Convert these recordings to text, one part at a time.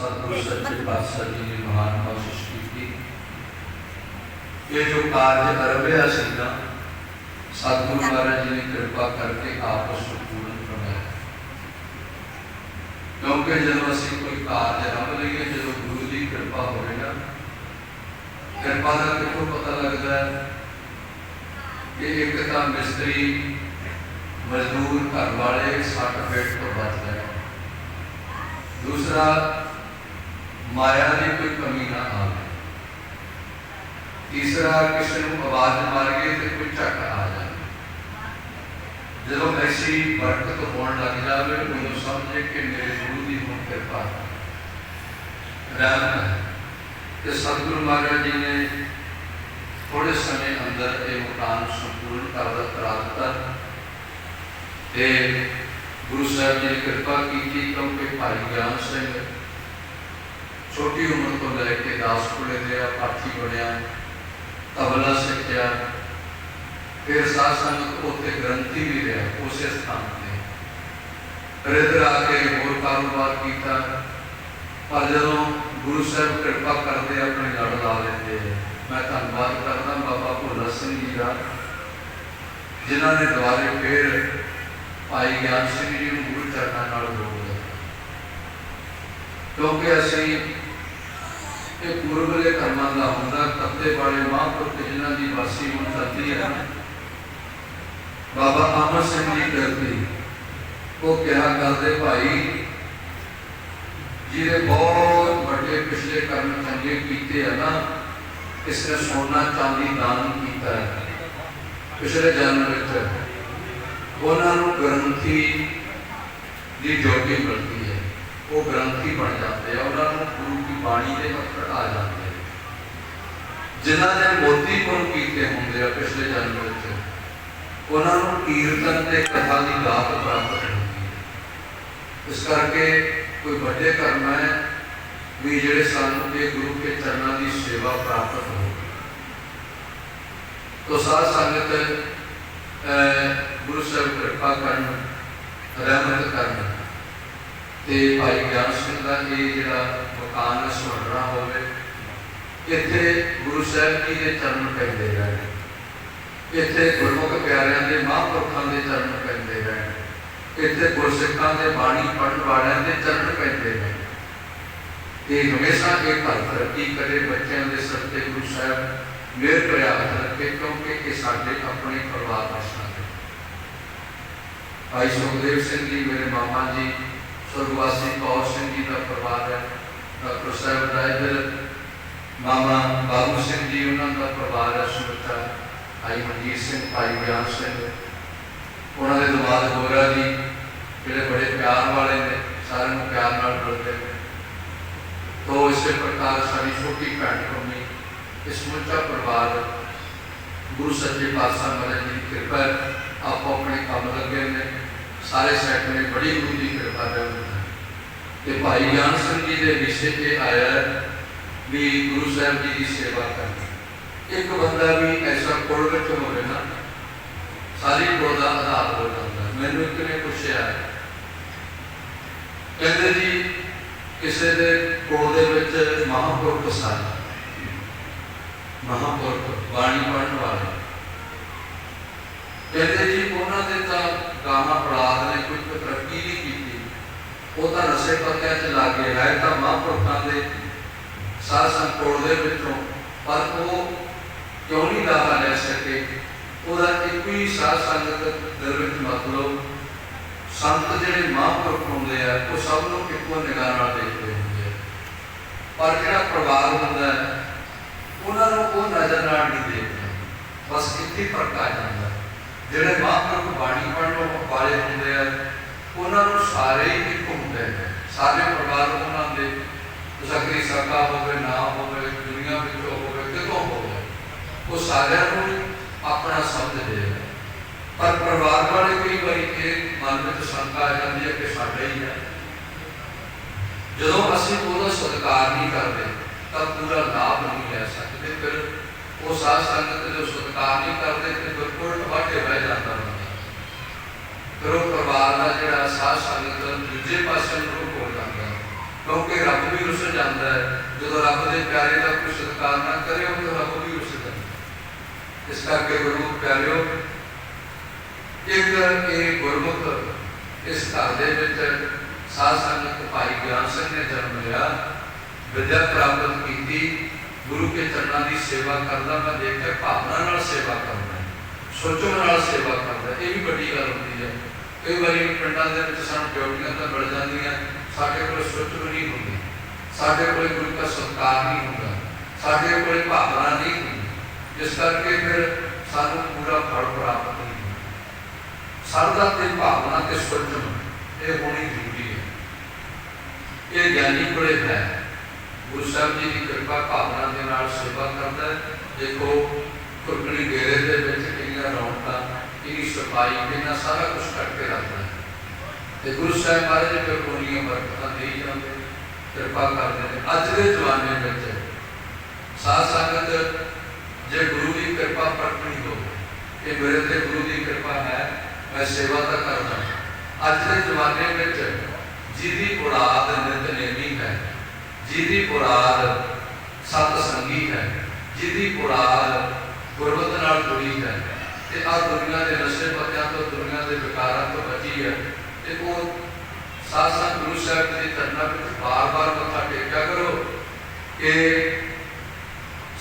ਸਤਿਗੁਰੂ ਸੱਚੇ ਪਾਤਸ਼ਾਹ ਜੀ ਨੇ ਮਹਾਨ ਬਖਸ਼ਿਸ਼ ਕੀਤੀ ਇਹ ਜੋ ਕਾਰਜ ਕਰ ਰਿਹਾ ਸੀ ਨਾ ਸਤਿਗੁਰੂ ਮਹਾਰਾਜ ਜੀ ਨੇ ਕਿਰਪਾ ਕਰਕੇ ਆਪ ਉਸ ਨੂੰ ਪੂਰਨ ਕਰਵਾਇਆ ਕਿਉਂਕਿ ਜਦੋਂ ਅਸੀਂ ਕੋਈ ਕਾਰਜ ਰੱਬ ਲਈਏ ਜਦੋਂ ਗੁਰੂ ਦੀ ਕਿਰਪਾ ਹੋਵੇ ਨਾ ਕਿਰਪਾ ਦਾ ਕਿੱਥੋਂ ਪਤਾ ਲੱਗਦਾ ਹੈ ਕਿ ਇੱਕ ਤਾਂ ਮਿਸਤਰੀ ਮਜ਼ਦੂਰ ਘਰ ਵਾਲੇ ਸੱਟ ਫੇਟ ਤੋਂ ਬਚ ਗਏ ਦੂਸਰਾ ਮਾਇਆ ਦੀ ਕੋਈ ਕਮੀ ਨਾ ਆਵੇ ਤੀਸਰਾ ਕਿਸੇ ਨੂੰ ਆਵਾਜ਼ ਮਾਰ ਗਏ ਤੇ ਕੋਈ ਝੱਕ ਆ ਜਾਵੇ ਜਦੋਂ ਐਸੀ ਬਰਕਤ ਹੋਣ ਲੱਗ ਜਾਵੇ ਉਹਨੂੰ ਸਮਝੇ ਕਿ ਮੇਰੇ ਗੁਰੂ ਦੀ ਹੁਣ ਕਿਰਪਾ ਹੈ ਰਹਿਮਤ ਹੈ ਤੇ ਸਤਿਗੁਰੂ ਮਹਾਰਾਜ ਜੀ ਨੇ ਥੋੜੇ ਸਮੇਂ ਅੰਦਰ ਇਹ ਮਕਾਨ ਸੰਪੂਰਨ ਕਰ ਦਿੱਤਾ ਦਿੱਤਾ ਤੇ ਗੁਰੂ ਸਾਹਿਬ ਜੀ ਨੇ ਕਿਰਪਾ ਕੀਤੀ ਕਿਉਂਕਿ ਭਾਈ ਗਿਆਨ ਸਿੰਘ ਛੋਟੀ ਉਮਰ ਤੋਂ ਲੈ ਕੇ ਦਾਸ ਕੁਲੇ ਦੇ ਪਾਠੀ ਬਣਿਆ, ਤਬਲਾ ਸਿੱਖਿਆ, ਫਿਰ ਸਾਧ ਸੰਗਤ ਉੱਥੇ ਗ੍ਰੰਥੀ ਵੀ ਰਿਹਾ ਉਸੇ ਸਥਾਨ ਤੇ ਫਿਰ ਆ ਕੇ ਹੋਰ ਕਾਰੋਬਾਰ ਕੀਤਾ, ਪਰ ਜਦੋਂ ਗੁਰੂ ਸਾਹਿਬ ਕਿਰਪਾ ਕਰਦੇ ਆਪਣੇ ਲੜ ਲਾ ਲੈਂਦੇ ਆ। ਮੈਂ ਧੰਨਵਾਦ ਕਰਦਾ ਬਾਬਾ ਭੋਲਾ ਸਿੰਘ ਜੀ ਦਾ, ਜਿਨ੍ਹਾਂ ਨੇ ਦੁਆਰੇ ਫਿਰ ਭਾਈ ਗਿਆਨ ਸਿੰਘ ਜੀ ਨੂੰ ਗੁਰੂ ਚਰਨਾਂ ਨਾਲ ਜੋੜ ਦਿੱਤਾ ਕਿਉਂਕਿ ਅਸੀਂ ਇਹ ਪੂਰਬਲੇ ਕਰਮਾਂ ਦਾ ਹੁੰਦਾ, ਤੱਤੇ ਵਾਲੇ ਮਹਾਂਪੁਰਖ ਜਿਨ੍ਹਾਂ ਦੀ ਵਾਸੀ ਹੁਣ ਧਰਤੀ ਹੈ? ਬਾਬਾ ਅਮਰ ਸਿੰਘ ਜੀ ਕਰਦੀ। ਉਹ ਕਿਹਾ, ਕਰਦੇ ਭਾਈ, ਜਿਹਦੇ ਬਹੁਤ ਵੱਡੇ ਪਿਛਲੇ ਕਰਮ ਚੰਗੇ ਕੀਤੇ ਆ ਨਾ ਇਸ ਨੇ ਸੋਨਾ, ਚਾਂਦੀ, ਦਾਨ ਕੀਤਾ ਹੈ। ਪਿਛਲੇ ਜਨਮ ਵਿੱਚ ਉਹਨਾਂ ਨੂੰ ਗ੍ਰੰਥੀ ਦੀ ਜੋਤੀ ਮਿਲਦੀ। ਉਹ ਗ੍ਰੰਥੀ ਬਣ ਜਾਂਦੇ ਆ, ਉਹਨਾਂ ਨੂੰ ਗੁਰੂ ਦੀ ਬਾਣੀ ਦੇ ਅੱਖਰ ਆ ਜਾਂਦੇ ਆ। ਜਿਨ੍ਹਾਂ ਨੇ ਮੋਤੀ ਗੁਣ ਕੀਤੇ ਹੁੰਦੇ ਆ ਪਿਛਲੇ ਜਨਮ ਵਿੱਚ, ਉਹਨਾਂ ਨੂੰ ਕੀਰਤਨ ਤੇ ਕਥਾ ਦੀ ਦਾਤ ਪ੍ਰਾਪਤ ਹੁੰਦੀ ਹੈ ਇਸ ਕਰਕੇ ਕੋਈ ਵੱਡੇ ਕਰਮ ਹੈ ਵੀ ਜਿਹੜੇ ਸਾਨੂੰ ਇਹ ਗੁਰੂ ਕੇ ਚਰਨਾਂ ਦੀ ਸੇਵਾ ਪ੍ਰਾਪਤ ਹੋ ਤੋ ਸਾਧ ਸੰਗਤ ਗੁਰੂ ਸਾਹਿਬ ਕਿਰਪਾ ਕਰਨ, ਰਹਿਮਤ ਕਰਨ। ਤੇ ਭਾਈ ਗਿਆਨ ਸਿੰਘ ਦਾ ਇਹ ਜਿਹੜਾ ਮਕਾਨ ਸੁਣਨਾ ਹੋਵੇ, ਇੱਥੇ ਗੁਰੂ ਸਾਹਿਬ ਜੀ ਦੇ ਚਰਨ ਪੈਂਦੇ ਰਹੇ ਇੱਥੇ ਗੁਰਮੁਖ ਪਿਆਰਿਆਂ ਦੇ ਮਹਾਂਪੁਰਖਾਂ ਦੇ ਚਰਨ ਪੈਂਦੇ ਰਹੇ ਇੱਥੇ ਗੁਰਸਿੱਖਾਂ ਦੇ ਬਾਣੀ ਪੜ੍ਹਨ ਵਾਲਿਆਂ ਦੇ ਚਰਨ ਪੈਂਦੇ ਨੇ ਤੇ ਹਮੇਸ਼ਾ ਇਹ ਘਰ ਤਰੱਕੀ ਕਰੇ, ਬੱਚਿਆਂ ਦੇ ਸਿਰ ਤੇ ਗੁਰੂ ਸਾਹਿਬ ਮਿਹਰ ਕਰਿਆ ਰੱਖੇ, ਕਿਉਂਕਿ ਇਹ ਸਾਡੇ ਆਪਣੇ ਪਰਿਵਾਰ ਦਾ ਸਾਥ ਹੈ। ਭਾਈ ਸੁਖਦੇਵ ਸਿੰਘ ਜੀ, ਮੇਰੇ ਮਾਮਾ ਜੀ ਸੁਰਗਵਾਸੀ ਕੌਰ ਸਿੰਘ ਜੀ ਦਾ ਪਰਿਵਾਰ ਹੈ ਡਾਕਟਰ ਸਾਹਿਬ ਦਾ ਮਾਮਾ ਬਾਬੂ ਸਿੰਘ ਜੀ ਉਹਨਾਂ ਦਾ ਪਰਿਵਾਰ ਹੈ ਸੁਰਤਾ ਭਾਈ ਮਨਜੀਤ ਸਿੰਘ ਭਾਈ ਗਿਆਨ ਸਿੰਘ। ਉਹਨਾਂ ਦੇ ਦਮਾਦ ਗੋਰਾ ਜੀ ਜਿਹੜੇ ਬੜੇ ਪਿਆਰ ਵਾਲੇ ਨੇ ਸਾਰਿਆਂ ਨੂੰ ਪਿਆਰ ਨਾਲ ਬੁਲਾਉਂਦੇ ਨੇ। ਤੋ ਇਸੇ ਪ੍ਰਕਾਰ ਸਾਡੀ ਛੋਟੀ ਭੈਣ ਕੋਮੀ ਇਸ ਮੁੱਚਾ ਪਰਿਵਾਰ ਗੁਰੂ ਸੱਚੇ ਪਾਤਸ਼ਾਹ ਮਹਾਰਾਜ ਦੀ ਕਿਰਪਾ ਹੈ, ਆਪੋ ਆਪਣੇ ਕੰਮ ਲੱਗੇ ਨੇ। ਸਾਰੇ ਸੈਟ ਨੇ ਬੜੀ ਗੁਰੂ ਦੀ ਕਿਰਪਾ ਹੈ ਤੇ ਭਾਈ ਗਿਆਨ ਸਿੰਘ ਜੀ ਦੇ ਵਿਸ਼ੇ ਤੇ ਆਇਆ ਵੀ ਗੁਰੂ ਸਾਹਿਬ ਜੀ ਦੀ ਸੇਵਾ ਕਰਨੀ। ਇੱਕ ਬੰਦਾ ਵੀ ਐਸਾ ਕੋਲ ਵਿੱਚ ਹੋਵੇ ਨਾ, ਸਾਰੀ ਕੋਲ ਦਾ ਆਧਾਰ ਹੋ ਜਾਂਦਾ। ਮੈਨੂੰ ਇੱਕ ਨੇ ਪੁੱਛਿਆ ਕਹਿੰਦੇ ਜੀ, ਕਿਸੇ ਦੇ ਕੋਲ ਦੇ ਵਿੱਚ ਮਹਾਂਪੁਰਖ ਸਨ ਮਹਾਂਪੁਰਖ, ਬਾਣੀ ਪੜ੍ਹਨ ਵਾਲੇ। ਕਹਿੰਦੇ ਜੀ, ਉਹਨਾਂ ਦੇ ਤਾਂ ਗਾਹਾਂ ਔਲਾਦ ਨੇ, ਕੋਈ ਤਰੱਕੀ ਨਹੀਂ ਕੀਤੀ। ਉਹ ਤਾਂ ਨਸ਼ੇ ਪੱਤਿਆਂ 'ਚ ਲੱਗੇ ਹੈ ਤਾਂ ਮਹਾਂਪੁਰਖਾਂ ਦੇ ਸਾਧ ਸੰਗਤ ਦੇ ਵਿੱਚੋਂ। ਪਰ ਉਹ ਕਿਉਂ ਨਹੀਂ ਦਾਵਾ ਲੈ ਸਕੇ? ਉਹਦਾ ਇੱਕ ਹੀ ਸਾਧ ਸੰਗਤ ਦੇ ਵਿੱਚ ਮਤਲਬ, ਸੰਤ ਜਿਹੜੇ ਮਹਾਂਪੁਰਖ ਹੁੰਦੇ ਆ, ਉਹ ਸਭ ਨੂੰ ਇੱਕੋ ਨਿਗਾਹ ਨਾਲ ਦੇਖਦੇ ਹੁੰਦੇ ਆ। ਪਰ ਜਿਹੜਾ ਪਰਿਵਾਰ ਹੁੰਦਾ ਹੈ, ਉਹਨਾਂ ਨੂੰ ਉਹ ਨਜ਼ਰ ਨਾਲ ਨਹੀਂ ਦੇਖਦਾ। ਬਸ ਇੱਥੇ ਫ਼ਰਕ ਆ ਜਾਂਦਾ ਹੈ। ਜਿਹੜੇ ਮਹਾਂਪੁਰਖ ਬਾਣੀ ਪੜ੍ਹਨ ਵਾਲੇ ਹੁੰਦੇ ਆ ਉਹਨਾਂ ਨੂੰ ਸਾਰੇ ਹੀ ਇੱਕ ਸਾਰੇ ਪਰਿਵਾਰ ਉਹਨਾਂ ਦੇ ਜ਼ਕਰੀ ਸਕਾ ਹੋਵੇ, ਨਾ ਹੋਵੇ, ਦੁਨੀਆ ਵਿੱਚ ਹੋਵੇ ਕਿਤੋਂ ਹੋਵੇ, ਉਹ ਸਾਰਿਆਂ ਨੂੰ ਆਪਣਾ ਸਮਝਦੇ ਆ ਪਰ ਪਰਿਵਾਰ ਵਾਲੇ ਕਈ ਵਾਰੀ ਇਹ ਮਨ ਵਿੱਚ ਸ਼ੰਕਾ ਆ ਜਾਂਦੀ ਹੈ ਕਿ ਸਾਡਾ ਹੀ ਹੈ। ਜਦੋਂ ਅਸੀਂ ਉਹਦਾ ਸਤਿਕਾਰ ਨਹੀਂ ਕਰਦੇ, ਤਾਂ ਪੂਰਾ ਲਾਭ ਨਹੀਂ ਲੈ ਸਕਦੇ। ਫਿਰ ਉਹ ਸਾਧ ਸੰਗਤ ਜੋ ਸਤਿਕਾਰ ਨਹੀਂ ਕਰਦੇ, ਤੇ ਬਿਲਕੁਲ ਵਾਟੇ ਬਹਿ ਜਾਂਦਾ। ਹੁੰਦਾ ਫਿਰ ਉਹ ਪਰਿਵਾਰ ਦਾ ਜਿਹੜਾ ਸਾਧ ਸੰਗਤ ਦੂਜੇ ਪਾਸੇ ਨੂੰ ਰੁਕ ਹੋ ਜਾਂਦਾ ਕਿਉਂਕਿ ਰੱਬ ਵੀ ਰੁੱਸ ਜਾਂਦਾ ਹੈ। ਜਦੋਂ ਰੱਬ ਦੇ ਪਿਆਰੇ ਦਾ ਕੋਈ ਸਤਿਕਾਰ ਨਾ ਕਰੇ, ਉਹ ਤਾਂ ਰੱਬ ਵੀ ਰੁੱਸ ਜਾਂਦਾ ਇਸ ਕਰਕੇ ਗੁਰੂ ਪਿਆਰਿਓ, ਇੱਕ ਇਹ ਗੁਰਮੁਖ ਇਸ ਘਰ ਦੇ ਵਿੱਚ ਸਾਧ ਸੰਗਤ ਭਾਈ ਗਿਆਨ ਸਿੰਘ ਨੇ ਜਨਮ ਲਿਆ। ਵਿਦਿਆ ਪ੍ਰਾਪਤ ਕੀਤੀ। ਗੁਰੂ ਕੇ ਚਰਨਾਂ ਦੀ ਸੇਵਾ ਕਰਦਾ, ਮੈਂ ਦੇਖਿਆ ਭਾਵਨਾ ਨਾਲ ਸੇਵਾ ਕਰਦਾ। ਸੋਚਣ ਨਾਲ ਸੇਵਾ ਕਰਦਾ, ਇਹ ਵੀ ਵੱਡੀ ਗੱਲ ਹੁੰਦੀ ਹੈ। ਕਈ ਵਾਰੀ ਪਿੰਡਾਂ ਦੇ ਵਿੱਚ ਸਾਨੂੰ ਡਿਊਟੀਆਂ ਤਾਂ ਮਿਲ ਜਾਂਦੀਆਂ, ਸਾਡੇ ਕੋਲ ਸੋਚ ਵੀ ਨਹੀਂ ਹੁੰਦੀ। ਸਾਡੇ ਕੋਲ ਗੁਰੂ ਦਾ ਸਤਿਕਾਰ ਨਹੀਂ ਹੁੰਦਾ, ਸਾਡੇ ਕੋਲ ਭਾਵਨਾ ਨਹੀਂ ਹੁੰਦੀ। ਜਿਸ ਕਰਕੇ ਫਿਰ ਸਾਨੂੰ ਪੂਰਾ ਫਲ ਪ੍ਰਾਪਤ ਨਹੀਂ ਹੁੰਦਾ। ਸਰਦਾ ਤੇ ਭਾਵਨਾ ਤੇ ਸੋਚਣ, ਇਹ ਹੋਣੀ ਜ਼ਰੂਰੀ ਹੈ। ਇਹ ਗਿਆਨੀ ਕੋਲੇ ਹੈ। ਗੁਰੂ ਸਾਹਿਬ ਜੀ ਦੀ ਕਿਰਪਾ ਭਾਵਨਾ ਦੇ ਨਾਲ ਸੇਵਾ ਕਰਦਾ ਦੇਖੋ ਕੁਰਕਣੀ ਡੇਰੇ ਦੇ ਵਿੱਚ ਕਿੰਨੀਆਂ ਰੌਣਕਾਂ ਕਿੰਨੀ ਸਫ਼ਾਈ ਕਿੰਨਾ ਸਾਰਾ ਕੁਝ ਕਰਕੇ ਰੱਖਦਾ ਤੇ ਗੁਰੂ ਸਾਹਿਬ ਮਹਾਰਾਜ ਦੇ ਕੋਲੀਆਂ ਬਰਕਤਾਂ ਦੇਈ ਜਾਂਦੇ, ਕਿਰਪਾ ਕਰਦੇ ਨੇ। ਅੱਜ ਦੇ ਜ਼ਮਾਨੇ ਵਿੱਚ ਸਾਧ ਸੰਗਤ ਜੇ ਗੁਰੂ ਦੀ ਕਿਰਪਾ ਪ੍ਰਗਟ ਹੋਵੇ, ਇਹ ਮੇਰੇ ਤੇ ਗੁਰੂ ਦੀ ਕਿਰਪਾ ਹੈ, ਮੈਂ ਸੇਵਾ ਤਾਂ ਕਰਦਾ ਅੱਜ ਦੇ ਜ਼ਮਾਨੇ ਵਿੱਚ ਜਿਹਦੀ ਔਲਾਦ ਨਿਤਨੇਮੀ ਹੈ, ਜਿਹਦੀ ਔਲਾਦ ਸਤ ਸੰਗੀ ਹੈ, ਜਿਹਦੀ ਔਲਾਦ ਗੁਰਬਤ ਨਾਲ ਜੁੜੀ ਹੈ ਤੇ ਆ ਦੁਨੀਆ ਦੇ ਨਸ਼ੇ ਪੱਤਿਆਂ ਤੋਂ ਦੁਨੀਆ ਦੇ ਵਿਕਾਰਾਂ ਤੋਂ ਬਚੀ ਹੈ। ਤੇ ਉਹ ਸਾਧ ਸੰਗਤ ਗੁਰੂ ਸਾਹਿਬ ਦੇ ਚਰਨਾਂ ਵਿੱਚ ਬਾਰ-ਬਾਰ ਮੱਥਾ ਟੇਕਿਆ ਕਰੋ ਕਿ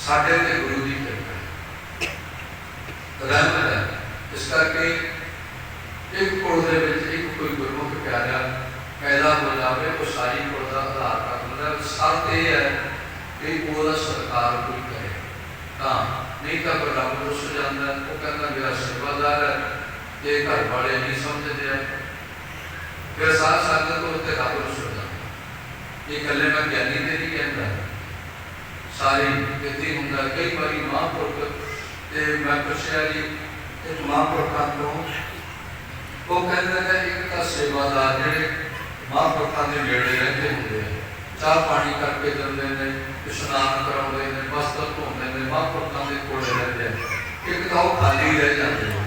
ਸਾਡੇ ਤੇ ਗੁਰੂ ਦੀ ਕਿਰਪਾ ਹੈ। ਰਹਿਮਤ ਹੈ। ਇਸ ਕਰਕੇ ਇੱਕ ਕੁਲ ਦੇ ਵਿੱਚ ਇੱਕ ਕੋਈ ਗੁਰਮੁਖ ਪਿਆਰਾ ਪੈਦਾ ਹੋ ਜਾਵੇ, ਉਹ ਸਾਰੀ ਕੁਲ ਦਾ ਆਧਾਰ ਕਰ ਦਿੰਦਾ ਸ਼ਰਤ ਇਹ ਹੈ ਕਿ ਉਹਦਾ ਸਰਕਾਰ ਕੋਈ ਕਰੇ। ਤਾਂ ਨਹੀਂ ਤਾਂ ਕੋਈ ਰੱਬ ਰੁੱਸ ਜਾਂਦਾ ਹੈ, ਉਹ ਕਹਿੰਦਾ ਮੇਰਾ ਸੇਵਾਦਾਰ ਹੈ ਤੇ ਘਰ ਵਾਲੇ ਨਹੀਂ ਸਮਝਦੇ ਆ ਫਿਰ ਸਾਧ ਸੰਗਤ ਤੋਂ ਉੱਤੇ ਰੱਬ ਰੁੱਸ ਜਾਂਦਾ ਇਹ ਇਕੱਲੇ ਮੈਂ ਗਿਆਨੀ ਤੇ ਨਹੀਂ ਕਹਿੰਦਾ ਸਾਰੀ ਕਿਤੇ ਹੁੰਦਾ ਕਈ ਵਾਰੀ ਮਹਾਂਪੁਰਖ ਤੇ ਮੈਂ ਪੁੱਛਿਆ ਜੀ ਇੱਕ ਮਹਾਂਪੁਰਖਾਂ ਤੋਂ ਉਹ ਕਹਿੰਦੇ ਨੇ ਇੱਕ ਤਾਂ ਸੇਵਾਦਾਰ ਜਿਹੜੇ ਮਹਾਂਪੁਰਖਾਂ ਦੇ ਨੇੜੇ ਰਹਿੰਦੇ ਹੁੰਦੇ ਆ ਚਾਹ ਪਾਣੀ ਕਰਕੇ ਦਿੰਦੇ ਨੇ, ਇਸ਼ਨਾਨ ਕਰਾਉਂਦੇ ਨੇ ਵਸਤਰ ਧੋਂਦੇ ਨੇ ਮਹਾਂਪੁਰਖਾਂ ਦੇ ਕੋਲੇ ਰਹਿੰਦੇ ਆ। ਇੱਕ ਤਾਂ ਉਹ ਖਾਲੀ ਰਹਿ ਜਾਂਦੇ ਆ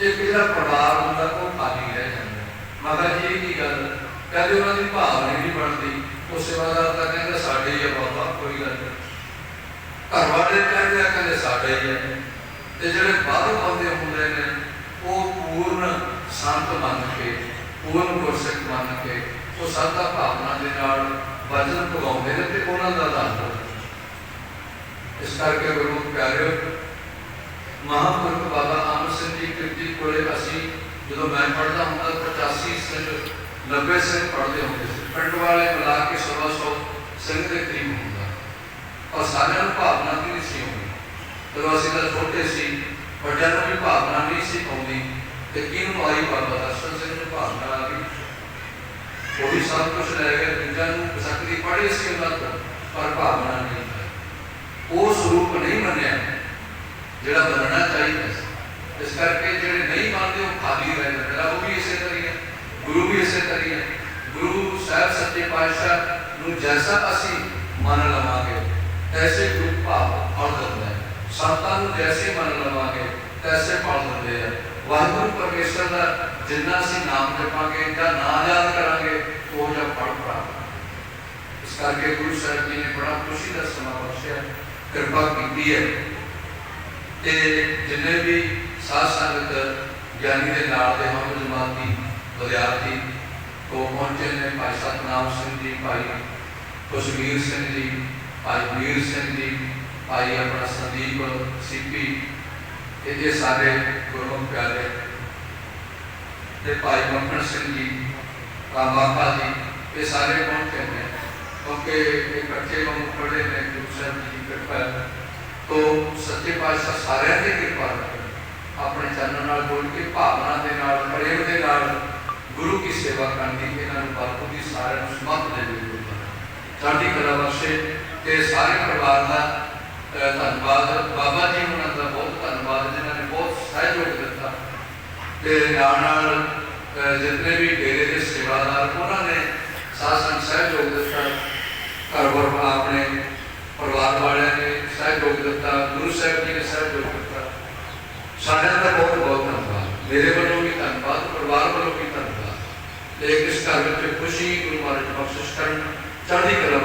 ਇੱਕ ਜਿਹੜਾ ਪਰਿਵਾਰ ਹੁੰਦਾ, ਉਹ ਖਾਲੀ ਰਹਿ ਜਾਂਦਾ ਮਗਰ ਜੀ ਕੀ ਗੱਲ ਕਹਿੰਦੇ ਉਹਨਾਂ ਦੀ ਭਾਵਨਾ ਨਹੀਂ ਬਣਦੀ। ਉਹ ਸੇਵਾਦਾਰ ਤਾਂ ਕਹਿੰਦਾ, ਸਾਡੇ ਹੀ ਆ ਬਾਬਾ, ਕੋਈ ਗੱਲ ਨਹੀਂ। ਘਰ ਵਾਲੇ ਕਹਿੰਦੇ ਆ, ਕਹਿੰਦੇ, ਸਾਡੇ ਹੀ ਆ। ਤੇ ਜਿਹੜੇ ਬਾਹਰੋਂ ਬੰਦੇ ਹੁੰਦੇ ਨੇ, ਉਹ ਪੂਰਨ ਸੰਤ ਮੰਨ ਕੇ, ਪੂਰਨ ਗੁਰਸਿੱਖ ਮੰਨ ਕੇ, ਉਹ ਸਰਦਾ ਭਾਵਨਾ ਦੇ ਨਾਲ ਵਜਨ ਪਗਾਉਂਦੇ ਨੇ ਤੇ ਉਹਨਾਂ ਦਾ ਦਾਨ ਇਸ ਕਰਕੇ ਗੁਰੂ ਪਿਆਰਿਓ ਮਹਾਂਪੁਰਖ ਬਾਬਾ ਅਮਰ ਸਿੰਘ ਜੀ ਕਿਰਤੀ ਕੋਲੇ ਅਸੀਂ ਜਦੋਂ ਮੈਂ ਪੜਦਾ ਹੁੰਦਾ 85 ਸਿੰਘ 90 ਸਿੰਘ ਪੜਦੇ ਹੁੰਦੇ ਸੀ ਪਿੰਡ ਵਾਲੇ ਮਿਲਾ ਕੇ 100 100 ਸਿੰਘ ਦੇ ਕਰੀਬ ਹੁੰਦਾ ਔਰ ਸਾਰਿਆਂ ਨੂੰ ਭਾਵਨਾ ਦੀ ਨਹੀਂ ਸੀ ਹੁੰਦੀ ਜਦੋਂ ਅਸੀਂ ਤਾਂ ਛੋਟੇ ਸੀ ਵੱਡਿਆਂ ਨੂੰ ਵੀ ਭਾਵਨਾ ਨਹੀਂ ਸੀ ਆਉਂਦੀ ਤੇ ਕਿਹਨੂੰ ਆਈ ਬਾਬਾ ਦਰਸ਼ਨ ਸਿੰਘ ਨੂੰ ਭਾਵਨਾ ਆ ਗਈ ਉਹ ਵੀ ਸਭ ਕੁਝ ਲੈ ਗਏ ਦੂਜਿਆਂ ਨੂੰ ਸਕਦੀ ਪੜ੍ਹੇ ਸੀ ਉਹਨਾਂ ਤੋਂ ਪਰ ਭਾਵਨਾ ਨਹੀਂ ਉਹ ਸਰੂਪ ਨਹੀਂ ਮੰਨਿਆ, ਜਿਹੜਾ ਮੰਨਣਾ ਚਾਹੀਦਾ ਸੀ। ਇਸ ਕਰਕੇ ਜਿਹੜੇ ਨਹੀਂ ਮੰਨਦੇ, ਉਹ ਖਾਲੀ ਰਹਿ ਜਾਂਦੇ ਰੱਬ ਵੀ ਇਸੇ ਤਰ੍ਹਾਂ ਗੁਰੂ ਵੀ ਇਸੇ ਤਰ੍ਹਾਂ ਗੁਰੂ ਸਾਹਿਬ ਸੱਚੇ ਪਾਤਸ਼ਾਹ ਨੂੰ ਜੈਸਾ ਅਸੀਂ ਮੰਨ ਲਵਾਂਗੇ, ਐਸੇ ਗੁਰੂ ਭਾਵ ਫਲ ਦਿੰਦਾ ਸੰਤਾਂ ਨੂੰ ਜੈਸੇ ਮੰਨ ਲਵਾਂਗੇ, ਤੈਸੇ ਫਲ ਦਿੰਦੇ ਆ। ਵਾਹਿਗੁਰੂ ਪਰਮੇਸ਼ਰ ਦਾ ਜਿੰਨਾ ਅਸੀਂ ਨਾਮ ਜਪਾਂਗੇ ਜਾਂ ਨਾਮ ਯਾਦ ਕਰਾਂਗੇ, ਉਹ ਜਿਹਾ ਫਲ ਪ੍ਰਾਪਤ ਇਸ ਕਰਕੇ ਗੁਰੂ ਸਾਹਿਬ ਜੀ ਨੇ ਬੜਾ ਖੁਸ਼ੀ ਦਾ ਸਮਾਂ ਬਖਸ਼ਿਆ, ਕਿਰਪਾ ਕੀਤੀ ਹੈ। ਤੇ ਜਿੰਨੇ ਵੀ ਸਾਧ ਸੰਗਤ ਗਿਆਨੀ ਦੇ ਨਾਲ ਦੇ ਹਮ ਜਮਾਤੀ ਵਿਦਿਆਰਥੀ ਕੋ ਪਹੁੰਚੇ ਨੇ, ਭਾਈ ਸਤਨਾਮ ਸਿੰਘ ਜੀ, ਭਾਈ ਕੁਸ਼ਮੀਰ ਸਿੰਘ ਜੀ, ਭਾਈ ਵੀਰ ਸਿੰਘ ਜੀ, ਭਾਈ ਆਪਣਾ ਸੰਦੀਪ ਸੀਪੀ ਇਹ ਇਹ ਸਾਰੇ ਗੁਰਮੁਖ ਪਿਆਰੇ ਤੇ ਭਾਈ ਮੱਖਣ ਸਿੰਘ ਜੀ ਰਾਮਾਪਾ ਜੀ, ਇਹ ਸਾਰੇ ਪਹੁੰਚੇ ਨੇ। ਕਿਉਂਕਿ ਇਹ ਇਕੱਠੇ ਵਾਂਗ ਪੜੇ ਨੇ, ਗੁਰੂ ਜੀ ਦੀ ਕਿਰਪਾ ਹੈ। ਸੱਚੇ ਪਾਤਸ਼ਾਹ ਸਾਰਿਆਂ ਦੀ ਕਿਰਪਾ ਆਪਣੇ ਚਰਨ ਨਾਲ ਬੋਲ ਕੇ, ਭਾਵਨਾ ਦੇ ਨਾਲ, ਪ੍ਰੇਮ ਦੇ ਨਾਲ ਗੁਰੂ ਕੀ ਸੇਵਾ ਕਰਨ ਦੀ ਇਹਨਾਂ ਨੂੰ ਬਾਪੂ ਦੀ ਸਾਰਿਆਂ ਨੂੰ ਸਮਤ ਦੇ ਦੇ ਸਾਡੀ ਕਲਾ ਬਖਸ਼ੇ ਤੇ ਸਾਰੇ ਪਰਿਵਾਰ ਦਾ ਧੰਨਵਾਦ। ਬਾਬਾ ਜੀ ਉਹਨਾਂ ਦਾ ਬਹੁਤ ਧੰਨਵਾਦ ਜਿਨ੍ਹਾਂ ਨੇ ਬਹੁਤ ਸਹਿਯੋਗ ਦਿੱਤਾ ਤੇ ਨਾਲ ਨਾਲ ਜਿੰਨੇ ਵੀ ਡੇਰੇ ਦੇ ਸੇਵਾਦਾਰ, ਉਹਨਾਂ ਨੇ ਸਾਸਨ ਸਹਿਯੋਗ ਦਿੱਤਾ, ਘਰ ਆਪਣੇ ਪਰਿਵਾਰ ਵਾਲਿਆਂ ਨੇ ਸਹਿਯੋਗ ਦਿੱਤਾ, ਗੁਰੂ ਸਾਹਿਬ ਜੀ ਨੇ ਸਹਿਯੋਗ ਦਿੱਤਾ। ਸਾਰਿਆਂ ਦਾ ਬਹੁਤ ਬਹੁਤ ਧੰਨਵਾਦ। ਮੇਰੇ ਵੱਲੋਂ ਵੀ ਧੰਨਵਾਦ, ਪਰਿਵਾਰ ਵੱਲੋਂ ਵੀ ਧੰਨਵਾਦ। ਤੇ ਇਸ ਘਰ ਵਿੱਚ ਖੁਸ਼ੀ ਗੁਰੂ ਮਹਾਰਾਜ ਬਖਸ਼ਿਸ਼ ਕਰਨ, ਚੜ੍ਹਦੀ ਕਲਾ